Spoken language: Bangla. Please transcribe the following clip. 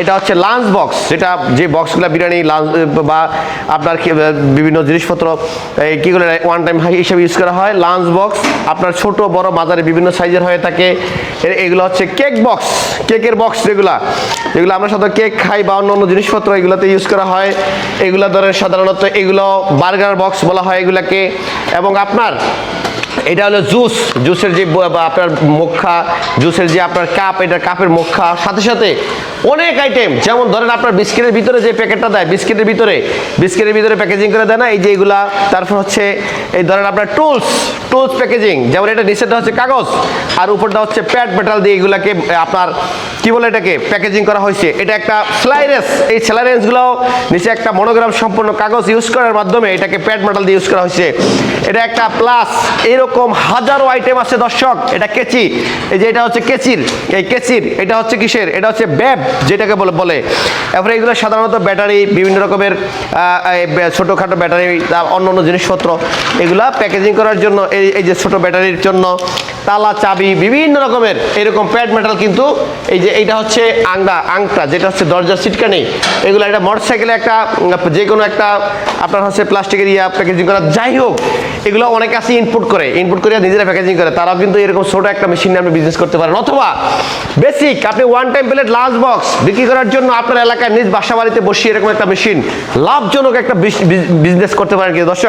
এটা হচ্ছে লাঞ্চ বক্স, যেটা যে বক্সগুলো বিরিয়ানি, লাঞ্চ, বা আপনার বিভিন্ন জিনিসপত্র কীগুলো ওয়ান টাইম হিসেবে ইউজ করা হয়। লাঞ্চ বক্স, আপনার ছোট, বড় মাঝারি বিভিন্ন সাইজের হয়ে থাকে। এগুলো হচ্ছে কেক বক্স কেকের বক্স যেগুলা, যেগুলো আমরা সাধারণত কেক খাই বা অন্য অন্য জিনিসপত্র এগুলোতে ইউজ করা হয়। এগুলো ধরেন সাধারণত এগুলো বার্গার বক্স বলা হয় এগুলাকে। এবং আপনার এটা হলো জুস। জুসের যে আপনার মুখা, জুসের যে আপনার কাপ, এটা কাপের মুখা। সাথে সাথে অনেক আইটেম যেমন ধরেন আপনার বিস্কিটের ভিতরে যে প্যাকেটটা দেয়, বিস্কিটের ভিতরে। বিস্কিটের ভিতরে প্যাকেজিং করে দেয় না, এই যে এগুলা। তারপর হচ্ছে এই ধরেন আপনার টুলস টুলস প্যাকেজিং যেমন এটা নিচেরটা হচ্ছে কাগজ, আর উপরটা হচ্ছে প্যাড মেটাল দিয়ে এগুলাকে আপনার কি বলে এটাকে প্যাকেজিং করা হয়েছে। এটা একটা স্লাইরেস এই স্লাইরেন্সগুলো নিচে একটা মনোগ্রাম সম্পূর্ণ কাগজ ইউজ করার মাধ্যমে এটাকে প্যাড মেটাল দিয়ে ইউজ করা হয়েছে। এটা একটা প্লাস এরকম হাজারো আইটেম আছে, দর্শক। এটা কেচি। এই যে এটা হচ্ছে কেচির। এই কেচির, এটা হচ্ছে কিসের? এটা হচ্ছে ব্যাব, যেটাকে বলে বলে। এরপরে এগুলো সাধারণত ব্যাটারি, বিভিন্ন রকমের ছোটোখাটো ব্যাটারি অন্য অন্য জিনিসপত্র। এগুলা প্যাকেজিং করার জন্য এই এই যে ছোটো ব্যাটারির জন্য তালা, চাবি, বিভিন্ন রকমের এরকম প্যাড মেটাল কিন্তু এই যে এইটা হচ্ছে আংটা আংটা, যেটা হচ্ছে দরজার সিটকানি এগুলো একটা মোটরসাইকেলে একটা যে কোনো একটা আপনার হচ্ছে প্লাস্টিকের ইয়া প্যাকেজিং করা। যাই হোক এগুলো অনেক আছে ইনপুট করে ইনপুট করে নিজেরা প্যাকেজিং করে। তারাও কিন্তু এরকম ছোট একটা মেশিন নিয়ে আপনি বিজনেস করতে পারেন। অথবা বেসিক আপনি one time plate lunch box বিক্রি করার জন্য আপনার এলাকায় নিজ বাসা বাড়িতে বসিয়ে এরকম একটা মেশিন লাভজনক একটা বিজনেস করতে পারেন কিন্তু দর্শক